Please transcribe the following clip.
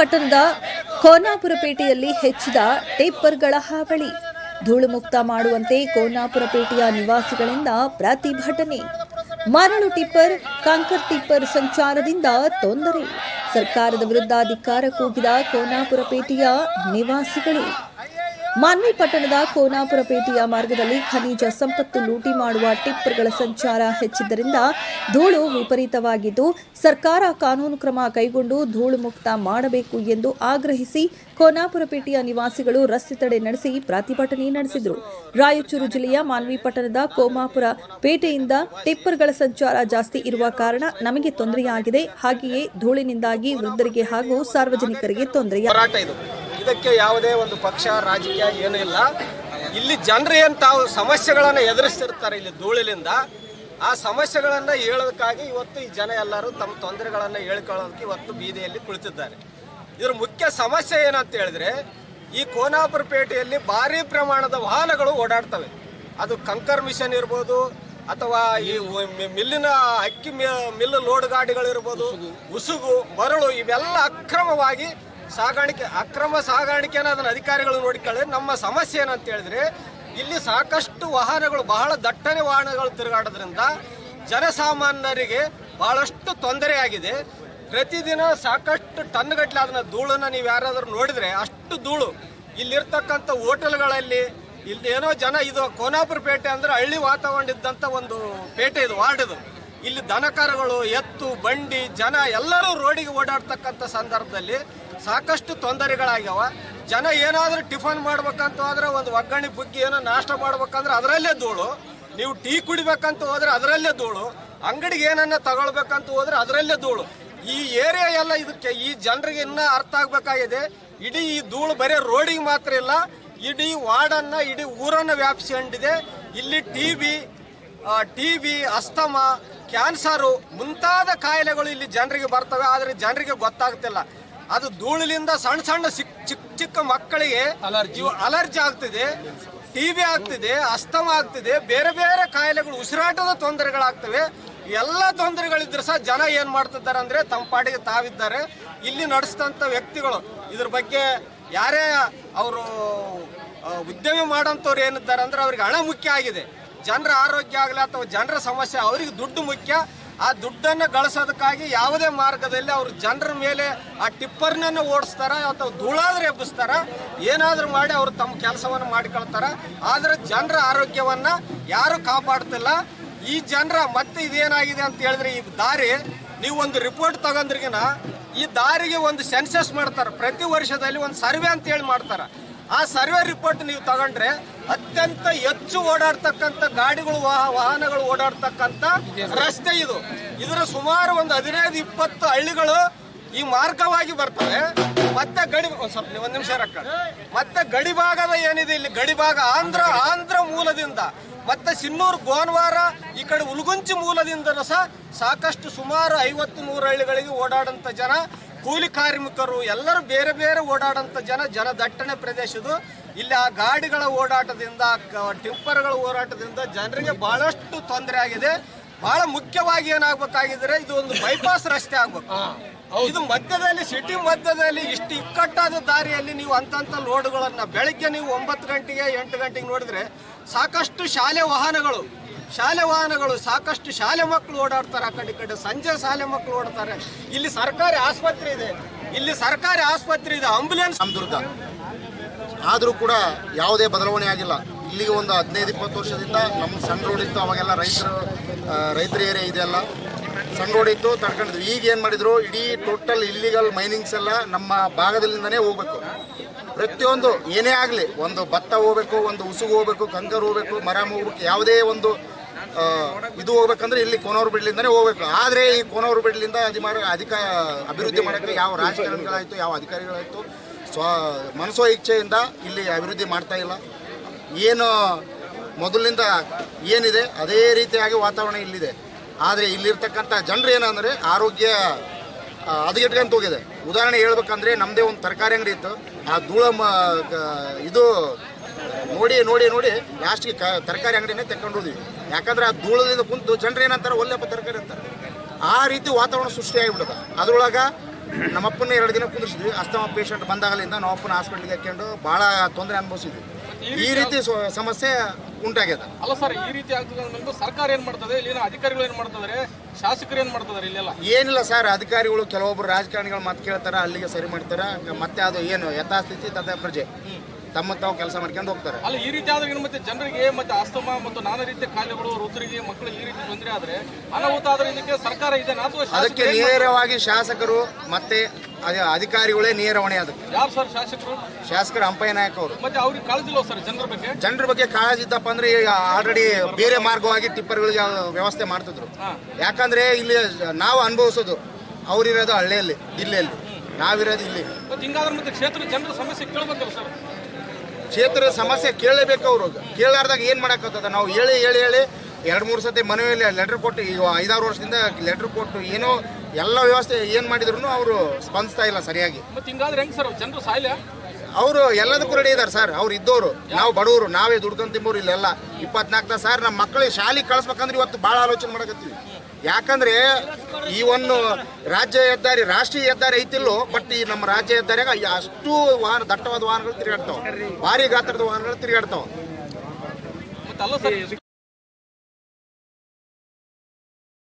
ಪಟ್ಟಣದ ಕೋನಾಪುರಪೇಟೆಯಲ್ಲಿ ಹೆಚ್ಚಿದ ಟೇಪರ್ಗಳ ಹಾವಳಿ. ಧೂಳು ಮುಕ್ತ ಮಾಡುವಂತೆ ಕೋನಾಪುರಪೇಟೆಯ ನಿವಾಸಿಗಳಿಂದ ಪ್ರತಿಭಟನೆ. ಮರಳು ಟಿಪ್ಪರ್, ಕಾಂಕರ್ ಟಿಪ್ಪರ್ ಸಂಚಾರದಿಂದ ತೊಂದರೆ. ಸರ್ಕಾರದ ವಿರುದ್ಧ ಧಿಕ್ಕಾರ ಕೂಗಿದ ಕೋನಾಪುರಪೇಟೆಯ ನಿವಾಸಿಗಳು. ಮಾನ್ವಿ ಪಟ್ಟಣದ ಕೋನಾಪುರ ಪೇಟೆಯ ಮಾರ್ಗದಲ್ಲಿ ಖನಿಜ ಸಂಪತ್ತು ಲೂಟಿ ಮಾಡುವ ಟಿಪ್ಪರ್ಗಳ ಸಂಚಾರ ಹೆಚ್ಚಿದ್ದರಿಂದ ಧೂಳು ವಿಪರೀತವಾಗಿದ್ದು, ಸರ್ಕಾರ ಕಾನೂನು ಕ್ರಮ ಕೈಗೊಂಡು ಧೂಳು ಮುಕ್ತ ಮಾಡಬೇಕು ಎಂದು ಆಗ್ರಹಿಸಿ ಕೋನಾಪುರ ಪೇಟೆಯ ನಿವಾಸಿಗಳು ರಸ್ತೆ ತಡೆ ನಡೆಸಿ ಪ್ರತಿಭಟನೆ ನಡೆಸಿದರು. ರಾಯಚೂರು ಜಿಲ್ಲೆಯ ಮಾನ್ವಿ ಪಟ್ಟಣದ ಕೋಮಾಪುರ ಪೇಟೆಯಿಂದ ಟಿಪ್ಪರ್ಗಳ ಸಂಚಾರ ಜಾಸ್ತಿ ಇರುವ ಕಾರಣ ನಮಗೆ ತೊಂದರೆಯಾಗಿದೆ. ಹಾಗೆಯೇ ಧೂಳಿನಿಂದಾಗಿ ವೃದ್ಧರಿಗೆ ಹಾಗೂ ಸಾರ್ವಜನಿಕರಿಗೆ ತೊಂದರೆ ಹೋರಾಟ ಇದು ಇದಕ್ಕೆ ಯಾವುದೇ ಒಂದು ಪಕ್ಷ, ರಾಜಕೀಯ ಏನೂ ಇಲ್ಲ. ಇಲ್ಲಿ ಜನರು ಏನು ತಾವು ಸಮಸ್ಯೆಗಳನ್ನು ಎದುರಿಸ್ತಿರ್ತಾರೆ ಇಲ್ಲಿ ಧೂಳಿನಿಂದ, ಆ ಸಮಸ್ಯೆಗಳನ್ನು ಹೇಳೋದಕ್ಕಾಗಿ ಇವತ್ತು ಈ ಜನ ಎಲ್ಲರೂ ತಮ್ಮ ತೊಂದರೆಗಳನ್ನು ಹೇಳ್ಕೊಳ್ಳೋದಕ್ಕೆ ಇವತ್ತು ಬೀದಿಯಲ್ಲಿ ಕುಳಿತಿದ್ದಾರೆ. ಇದ್ರ ಮುಖ್ಯ ಸಮಸ್ಯೆ ಏನಂತ ಹೇಳಿದ್ರೆ, ಈ ಕೋನಾಪುರ ಪೇಟೆಯಲ್ಲಿ ಭಾರಿ ಪ್ರಮಾಣದ ವಾಹನಗಳು ಓಡಾಡ್ತವೆ. ಅದು ಕಂಕರ್ ಮಿಷನ್ ಇರ್ಬೋದು, ಅಥವಾ ಈ ಮಿಲ್ಲಿನ ಅಕ್ಕಿ ಮಿಲ್ ಲೋಡ್ ಗಾಡಿಗಳಿರ್ಬೋದು, ಉಸುಗು ಮರಳು ಇವೆಲ್ಲ ಅಕ್ರಮವಾಗಿ ಸಾಗಾಣಿಕೆ, ಅಕ್ರಮ ಸಾಗಾಣಿಕೆನ ಅದನ್ನ ಅಧಿಕಾರಿಗಳು ನೋಡಿಕೊಳ್ಳಿ. ನಮ್ಮ ಸಮಸ್ಯೆ ಏನಂತ ಹೇಳಿದ್ರೆ, ಇಲ್ಲಿ ಸಾಕಷ್ಟು ವಾಹನಗಳು, ಬಹಳ ದಟ್ಟಣೆ ವಾಹನಗಳು ತಿರುಗಾಡೋದ್ರಿಂದ ಜನಸಾಮಾನ್ಯರಿಗೆ ಬಹಳಷ್ಟು ತೊಂದರೆಯಾಗಿದೆ ಪ್ರತಿದಿನ ಸಾಕಷ್ಟು ಟನ್ಗಟ್ಟಲೆ ಅದನ್ನ ಧೂಳನ್ನ ನೀವು ಯಾರಾದರೂ ನೋಡಿದ್ರೆ ಅಷ್ಟು ಧೂಳು. ಇಲ್ಲಿರ್ತಕ್ಕಂಥ ಹೋಟೆಲ್ಗಳಲ್ಲಿ ಇಲ್ಲಿ ಏನೋ ಜನ, ಇದು ಕೋನಾಪುರ ಪೇಟೆ ಅಂದ್ರೆ ಹಳ್ಳಿ ವಾತಾವರಣ ಇದ್ದಂಥ ಒಂದು ಪೇಟೆ ಇದು, ವಾರ್ಡ್ ಇದು. ಇಲ್ಲಿ ದನಕರಗಳು, ಎತ್ತು, ಬಂಡಿ, ಜನ ಎಲ್ಲರೂ ರೋಡಿಗೆ ಓಡಾಡ್ತಕ್ಕಂಥ ಸಂದರ್ಭದಲ್ಲಿ ಸಾಕಷ್ಟು ತೊಂದರೆಗಳಾಗ್ಯಾವ. ಜನ ಏನಾದರೂ ಟಿಫನ್ ಮಾಡ್ಬೇಕಂತ ಹೋದ್ರೆ ಒಂದು ಒಗ್ಗರಣೆ, ಬುಗ್ಗಿ ಏನೋ ನಾಷ್ಟ ಮಾಡ್ಬೇಕಂದ್ರೆ ಅದರಲ್ಲೇ ಧೂಳು. ನೀವು ಟೀ ಕುಡಿಬೇಕಂತ ಹೋದ್ರೆ ಅದರಲ್ಲೇ ಧೂಳು. ಅಂಗಡಿಗೆ ಏನನ್ನ ತಗೊಳ್ಬೇಕಂತ ಹೋದ್ರೆ ಅದರಲ್ಲೇ ಧೂಳು. ಈ ಏರಿಯಾ ಎಲ್ಲ ಇದಕ್ಕೆ ಈ ಜನರಿಗೆ ಇನ್ನೂ ಅರ್ಥ ಆಗ್ಬೇಕಾಗಿದೆ. ಇಡೀ ಈ ಧೂಳು ಬರೀ ರೋಡಿಗೆ ಮಾತ್ರ ಇಲ್ಲ, ಇಡೀ ವಾರ್ಡನ್ನ, ಇಡೀ ಊರನ್ನ ವ್ಯಾಪಿಸಿಕೊಂಡಿದೆ ಇಲ್ಲಿ T B T B asthma, cancer ಮುಂತಾದ ಕಾಯಿಲೆಗಳು ಇಲ್ಲಿ ಜನರಿಗೆ ಬರ್ತವೆ, ಆದರೆ ಜನರಿಗೆ ಗೊತ್ತಾಗ್ತಿಲ್ಲ. ಅದು ಧೂಳಿನಿಂದ ಸಣ್ಣ ಸಣ್ಣ ಸಿಕ್ ಚಿಕ್ಕ ಚಿಕ್ಕ ಮಕ್ಕಳಿಗೆ ಅಲರ್ಜಿ ಅಲರ್ಜಿ ಆಗ್ತಿದೆ ಟಿ ಬಿ ಆಗ್ತಿದೆ ಅಸ್ತಮ ಆಗ್ತಿದೆ ಬೇರೆ ಬೇರೆ ಕಾಯಿಲೆಗಳು ಉಸಿರಾಟದ ತೊಂದರೆಗಳಾಗ್ತವೆ. ಎಲ್ಲ ತೊಂದರೆಗಳಿದ್ರೆ ಸಹ ಜನ ಏನ್ ಮಾಡ್ತಿದ್ದಾರೆ ಅಂದ್ರೆ ತಮ್ಮ ಪಾಡಿಗೆ ತಾವಿದ್ದಾರೆ. ಇಲ್ಲಿ ನಡೆಸಿದಂಥ ವ್ಯಕ್ತಿಗಳು ಇದ್ರ ಬಗ್ಗೆ ಯಾರೇ ಅವರು ಉದ್ಯಮಿ ಮಾಡೋಂಥವ್ರು ಏನಿದ್ದಾರೆ ಅಂದ್ರೆ ಅವ್ರಿಗೆ ಹಣ ಮುಖ್ಯ ಆಗಿದೆ. ಜನರ ಆರೋಗ್ಯ ಆಗಲಿ ಅಥವಾ ಜನರ ಸಮಸ್ಯೆ ಅವ್ರಿಗೆ ದುಡ್ಡು ಮುಖ್ಯ. ಆ ದುಡ್ಡನ್ನು ಗಳಿಸೋದಕ್ಕಾಗಿ ಯಾವುದೇ ಮಾರ್ಗದಲ್ಲಿ ಅವರು ಜನರ ಮೇಲೆ ಆ ಟಿಪ್ಪರ್ನನ್ನು ಓಡಿಸ್ತಾರ ಅಥವಾ ಧೂಳಾದ್ರೆ ಎಬ್ಬಿಸ್ತಾರ, ಏನಾದರೂ ಮಾಡಿ ಅವರು ತಮ್ಮ ಕೆಲಸವನ್ನು ಮಾಡಿಕೊಳ್ತಾರ. ಆದರೆ ಜನರ ಆರೋಗ್ಯವನ್ನು ಯಾರು ಕಾಪಾಡ್ತಿಲ್ಲ. ಈ ಜನರ ಮತ್ತೆ ಇದೇನಾಗಿದೆ ಅಂತ ಹೇಳಿದ್ರೆ ಈ ದಾರಿ, ನೀವು ಒಂದು ರಿಪೋರ್ಟ್ ತಗೊಂಡ್ರಿಗಿನ ಈ ದಾರಿಗೆ ಒಂದು ಸೆನ್ಸಸ್ ಮಾಡ್ತಾರೆ. ಪ್ರತಿ ವರ್ಷದಲ್ಲಿ ಒಂದು ಸರ್ವೆ ಅಂತ ಹೇಳಿ ಮಾಡ್ತಾರೆ. ಆ ಸರ್ವೆ ರಿಪೋರ್ಟ್ ನೀವು ತಗೊಂಡ್ರೆ ಅತ್ಯಂತ ಹೆಚ್ಚು ಓಡಾಡ್ತಕ್ಕಂಥ ಗಾಡಿಗಳು, ವಾಹ, ವಾಹನಗಳು ಓಡಾಡ್ತಕ್ಕಂಥ ರಸ್ತೆ ಇದು. ಇದರ ಸುಮಾರು ಒಂದು ಹದಿನೈದು, ಇಪ್ಪತ್ತು ಹಳ್ಳಿಗಳು ಈ ಮಾರ್ಗವಾಗಿ ಬರ್ತವೆ. ಮತ್ತೆ ಗಡಿ ಸ್ವಲ್ಪ, ಒಂದ್ ನಿಮಿಷ ರಕ್ಕ ಮತ್ತೆ ಗಡಿ ಭಾಗದ ಏನಿದೆ ಇಲ್ಲಿ? ಗಡಿ ಭಾಗ ಆಂಧ್ರ ಆಂಧ್ರ ಮೂಲದಿಂದ. ಮತ್ತೆ ಸಿನ್ನೂರು, ಗೋನ್ವಾರ, ಈ ಕಡೆ ಉಲ್ಗುಂಚಿ ಮೂಲದಿಂದ ಸಹ ಸಾಕಷ್ಟು ಸುಮಾರು ಐವತ್ತು ನೂರು ಹಳ್ಳಿಗಳಿಗೆ ಓಡಾಡಂತ ಜನ ಕೂಲಿ ಕಾರ್ಮಿಕರು ಎಲ್ಲರೂ ಬೇರೆ ಬೇರೆ ಓಡಾಡಂತ ಜನ ಜನ ದಟ್ಟಣೆ ಪ್ರದೇಶದು ಇಲ್ಲಿ ಆ ಗಾಡಿಗಳ ಓಡಾಟದಿಂದ ಟಿಪ್ಪರ್ಗಳ ಓಡಾಟದಿಂದ ಜನರಿಗೆ ಬಹಳಷ್ಟು ತೊಂದರೆ ಆಗಿದೆ. ಬಹಳ ಮುಖ್ಯವಾಗಿ ಏನಾಗಬೇಕಾಗಿದ್ರೆ ಇದು ಒಂದು ಬೈಪಾಸ್ ರಸ್ತೆ ಆಗ್ಬೇಕು. ಇದು ಮಧ್ಯದಲ್ಲಿ ಸಿಟಿ ಮಧ್ಯದಲ್ಲಿ ಇಷ್ಟು ಇಕ್ಕಟ್ಟಾದ ದಾರಿಯಲ್ಲಿ ನೀವು ಅಂತಂತ ಲೋಡ್ಗಳನ್ನ ಬೆಳಿಗ್ಗೆ ನೀವು ಒಂಬತ್ತು ಗಂಟೆಗೆ ಎಂಟು ಗಂಟೆಗೆ ನೋಡಿದ್ರೆ ಸಾಕಷ್ಟು ಶಾಲೆ ವಾಹನಗಳು ಶಾಲೆ ವಾಹನಗಳು ಸಾಕಷ್ಟು ಶಾಲೆ ಮಕ್ಕಳು ಓಡಾಡ್ತಾರೆ, ಆ ಕಡೆ ಕಡೆ ಸಂಜೆ ಶಾಲೆ ಮಕ್ಕಳು ಓಡ್ತಾರೆ ಇಲ್ಲಿ ಸರ್ಕಾರಿ ಆಸ್ಪತ್ರೆ ಇದೆ. ಇಲ್ಲಿ ಸರ್ಕಾರಿ ಆಸ್ಪತ್ರೆ ಇದೆ ಆಂಬುಲೆನ್ಸ್ ರಾಮದುರ್ಗ ಆದರೂ ಕೂಡ ಯಾವುದೇ ಬದಲಾವಣೆ ಆಗಿಲ್ಲ. ಇಲ್ಲಿಗೆ ಒಂದು ಹದಿನೈದು, ಇಪ್ಪತ್ತು ವರ್ಷದಿಂದ ನಮ್ಮ ಸಣ್ಣ ರೋಡ್ ಇತ್ತು, ಅವಾಗೆಲ್ಲ ರೈತರು ರೈತರ ಏರಿಯಾ ಇದೆಲ್ಲ ಸಣ್ಣ ರೋಡ್ ಇತ್ತು, ತಡ್ಕೊಂಡಿದ್ವಿ. ಈಗ ಏನು ಮಾಡಿದ್ರು? ಇಡೀ ಟೋಟಲ್ ಇಲ್ಲಿಗಲ್ ಮೈನಿಂಗ್ಸ್ ಎಲ್ಲ ನಮ್ಮ ಭಾಗದಲ್ಲಿಂದನೇ ಹೋಗ್ಬೇಕು. ಪ್ರತಿಯೊಂದು ಏನೇ ಆಗಲಿ, ಒಂದು ಭತ್ತ ಹೋಗ್ಬೇಕು, ಒಂದು ಉಸುಗು ಹೋಗ್ಬೇಕು, ಕಂಕರ್ ಹೋಗ್ಬೇಕು, ಮರ ಹೋಗ್ಬೇಕು ಯಾವುದೇ ಒಂದು ಇದು ಹೋಗ್ಬೇಕಂದ್ರೆ ಇಲ್ಲಿ ಕೋನೂರು ಬಿಡ್ಲಿಂದನೇ ಹೋಗ್ಬೇಕು. ಆದರೆ ಈ ಕೋನೂರು ಬಿಡ್ಲಿಂದ ಅಧಿಮಾರ ಅಧಿಕ ಅಭಿವೃದ್ಧಿ ಮಾಡೋಕ್ಕೆ ಯಾವ ರಾಜಕಾರಣಿಗಳಾಯಿತು, ಯಾವ ಅಧಿಕಾರಿಗಳಾಯಿತು, ಸ್ವ ಮನಸೋ ಇಚ್ಛೆಯಿಂದ ಇಲ್ಲಿ ಅಭಿವೃದ್ಧಿ ಮಾಡ್ತಾ ಇಲ್ಲ. ಏನು ಮೊದಲಿನಿಂದ ಏನಿದೆ, ಅದೇ ರೀತಿಯಾಗಿ ವಾತಾವರಣ ಇಲ್ಲಿದೆ. ಆದರೆ ಇಲ್ಲಿರ್ತಕ್ಕಂಥ ಜನರು ಏನಂದರೆ ಆರೋಗ್ಯ ಹದಗೆಟ್ಕೊಂತ ಹೋಗಿದೆ. ಉದಾಹರಣೆ ಹೇಳ್ಬೇಕಂದ್ರೆ ನಮ್ಮದೇ ಒಂದು ತರಕಾರಿ ಅಂಗಡಿ ಇತ್ತು. ಆ ಧೂಳ ಇದು ನೋಡಿ ನೋಡಿ ನೋಡಿ. ಲಾಸ್ಟ್ಗೆ ಕ ತರಕಾರಿ ಅಂಗಡಿನೇ ತೆಕ್ಕೊಂಡು ಹೋದ್ವಿ. ಯಾಕಂದ್ರೆ ಆ ಧೂಳದಿಂದ ಕುಂತು ಜನರು ಏನಂತಾರೆ ಒಲ್ಲೆಪ್ಪ ತರಕಾರಿ ಅಂತಾರೆ. ಆ ರೀತಿ ವಾತಾವರಣ ಸೃಷ್ಟಿಯಾಗಿಬಿಡುತ್ತೆ ಅದ್ರೊಳಗೆ ನಮ್ಮಪ್ಪನ ಎರಡು ದಿನ ಕುಂದಿಸಿದ್ವಿ ಅಸ್ತಮ ಪೇಷಂಟ್ ಬಂದಾಗಲಿಂದ ನಮ್ಮಪ್ಪನ ಹಾಸ್ಪಿಟ್ಲಿಗೆ ಹಾಕೊಂಡು ಭಾಳ ತೊಂದರೆ ಅನುಭವಿಸಿದ್ವಿ. ಈ ರೀತಿ ಸಮಸ್ಯೆ ಉಂಟಾಗ್ಯದ. ಅಲ್ಲ ಸರ್ ಈ ರೀತಿ ಆಗ್ತದೆ ಸರ್ಕಾರ ಏನ್ ಮಾಡ್ತದೆ? ಇಲ್ಲಿನ ಅಧಿಕಾರಿಗಳು ಏನ್ ಮಾಡ್ತಿದಾರೆ? ಶಾಸಕರು ಏನ್ ಮಾಡ್ತಿದಾರೆ ಇಲ್ಲೆಲ್ಲ? ಏನಿಲ್ಲ ಸರ್ ಅಧಿಕಾರಿಗಳು ಕೆಲವೊಬ್ರು ರಾಜಕಾರಣಿಗಳು ಮಾತು ಕೇಳ್ತಾರ ಅಲ್ಲಿಗೆ ಸರಿ ಮಾಡ್ತಾರ. ಮತ್ತೆ ಅದು ಏನು ಯಥಾಸ್ಥಿತಿ ತಥಾ ಪ್ರಜೆ. ತಮ್ಮ ತಾವು ಕೆಲಸ ಮಾಡ್ಕೊಂಡು ಹೋಗ್ತಾರೆ. ಅಲ್ಲ ಈ ರೀತಿ ಆದ್ರೆ ಮತ್ತೆ ಜನರಿಗೆ ಮತ್ತೆ ಅಸ್ತಮ ಮತ್ತು ನಾನಾ ರೀತಿಯ ಕಾಯಿಲೆಗಳು ವೃದ್ಧರಿಗೆ ಮಕ್ಕಳು ಈ ರೀತಿ ತೊಂದರೆ ಆದ್ರೆ ಅನಾಹುತ ಆದ್ರೆ ಇದಕ್ಕೆ ಸರ್ಕಾರ ಇದೆ ಅದಕ್ಕೆ? ನೇರವಾಗಿ ಶಾಸಕರು ಮತ್ತೆ ಅಧಿಕಾರಿಗಳೇ ನೇರ ಹೊಣೆ ಅದಕ್ಕೆ ಯಾರು ಸರ್ ಶಾಸಕರು? ಶಾಸಕರು ಅಂಪಯ್ಯ ನಾಯಕ್ ಅವರು. ಮತ್ತೆ ಅವ್ರಿಗೆ ಕಾಳಜಿಲ್ಲ ಸರ್ ಜನರ ಬಗ್ಗೆ? ಜನರ ಬಗ್ಗೆ ಕಾಳಜಿ ಇದ್ದಪ್ಪ ಅಂದ್ರೆ ಈಗ ಆಲ್ರೆಡಿ ಬೇರೆ ಮಾರ್ಗವಾಗಿ ಟಿಪ್ಪರ್ಗಳಿಗೆ ವ್ಯವಸ್ಥೆ ಮಾಡ್ತಿದ್ರು. ಯಾಕಂದ್ರೆ ಇಲ್ಲಿ ನಾವು ಅನುಭವಿಸೋದು ಅವ್ರಿರೋದು ಹಳ್ಳಿಯಲ್ಲಿ ಜಿಲ್ಲೆಯಲ್ಲಿ ನಾವಿರೋದು ಇಲ್ಲಿ. ಹಿಂಗಾದ್ರೆ ಮತ್ತೆ ಕ್ಷೇತ್ರ ಜನರ ಸಮಸ್ಯೆ ಕೇಳ್ಬೇಕಲ್ಲ ಸರ್. ಕ್ಷೇತ್ರದ ಸಮಸ್ಯೆ ಕೇಳಲೇಬೇಕು ಅವರು. ಕೇಳಾರ್ದಾಗ ಏನು ಮಾಡೋಕ್ಕಾಗ್ತದೆ ನಾವು ಹೇಳಿ ಹೇಳಿ ಹೇಳಿ ಎರಡು ಮೂರು ಸತಿ ಮನವಿಯಲ್ಲಿ ಲೆಟ್ರ್ ಕೊಟ್ಟು ಈಗ ಐದಾರು ವರ್ಷದಿಂದ ಲೆಟ್ರ್ ಕೊಟ್ಟು ಏನೋ ಎಲ್ಲ ವ್ಯವಸ್ಥೆ ಏನು ಮಾಡಿದ್ರು ಅವರು ಸ್ಪಂದಿಸ್ತಾ ಇಲ್ಲ ಸರಿಯಾಗಿ. ಅವರು ಎಲ್ಲದಕ್ಕೂ ರೆಡಿ ಇದ್ದಾರೆ ಸರ್. ಅವ್ರು ಇದ್ದವರು ನಾವು ಬಡವರು ನಾವೇ ದುಡ್ಕೊಂಡು ತಿಂಬೋರು ಇಲ್ಲೆಲ್ಲ. ಇಪ್ಪತ್ನಾಲ್ಕನ ಸರ್ ನಮ್ಮ ಮಕ್ಕಳಿಗೆ ಶಾಲೆಗೆ ಕಳಿಸ್ಬೇಕಂದ್ರೆ ಇವತ್ತು ಭಾಳ ಆಲೋಚನೆ ಮಾಡಕತ್ತೀವಿ. ಯಾಕಂದ್ರೆ ಈ ಒಂದು ರಾಜ್ಯ ಹೆದ್ದಾರಿ, ರಾಷ್ಟ್ರೀಯ ಹೆದ್ದಾರಿ ಐತಿಲ್ಲೋ ಬಟ್ ಈ ನಮ್ಮ ರಾಜ್ಯ ಹೆದ್ದಾರಿಯಾಗ ಅಷ್ಟು ವಾಹನ, ದಟ್ಟವಾದ ವಾಹನಗಳು ತಿರುಗಾಡ್ತಾವ. ಭಾರಿ ಗಾತ್ರದ ವಾಹನಗಳು ತಿರುಗಾಡ್ತಾವ.